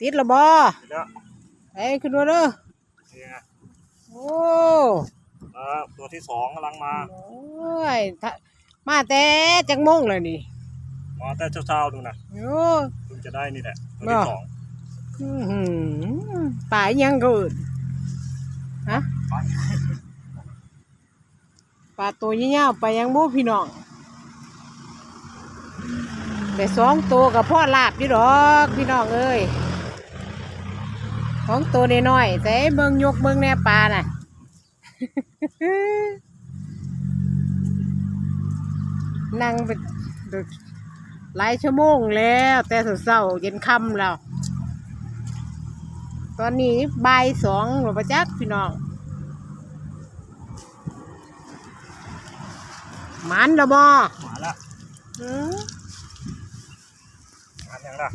ติดและบ่เดี๋ยวไอ้ขึ้นมาเด้อนี่ไงโอ้เออตัวที่สองกำลังมาโอ้ยถ้ามาแต่จังโมงเลยนี่มาแต่เช้าๆดูนะโอ้ เพิ่งจะได้นี่แหละตัวที่บ่สองอื้อหือป่าอีหยังก็อื่นฮะป่าตัวยี่ยาวๆไปยังบูพี่น้องแต่สองตัวกับพ่อลาบอยู่ดอกพี่น้องเอ้ย สองตัวน้อยๆแต่เบิ่งยกเบิ่งแน่ปลาน่ะนั่งเป็นหลายชั่วโมงแล้ว แต่เศร้าๆเย็นค่ำแล้ว ตอนนี้บ่ายสองหรือประจักพี่น้องหมันละบอมาละหือมาอย่างละ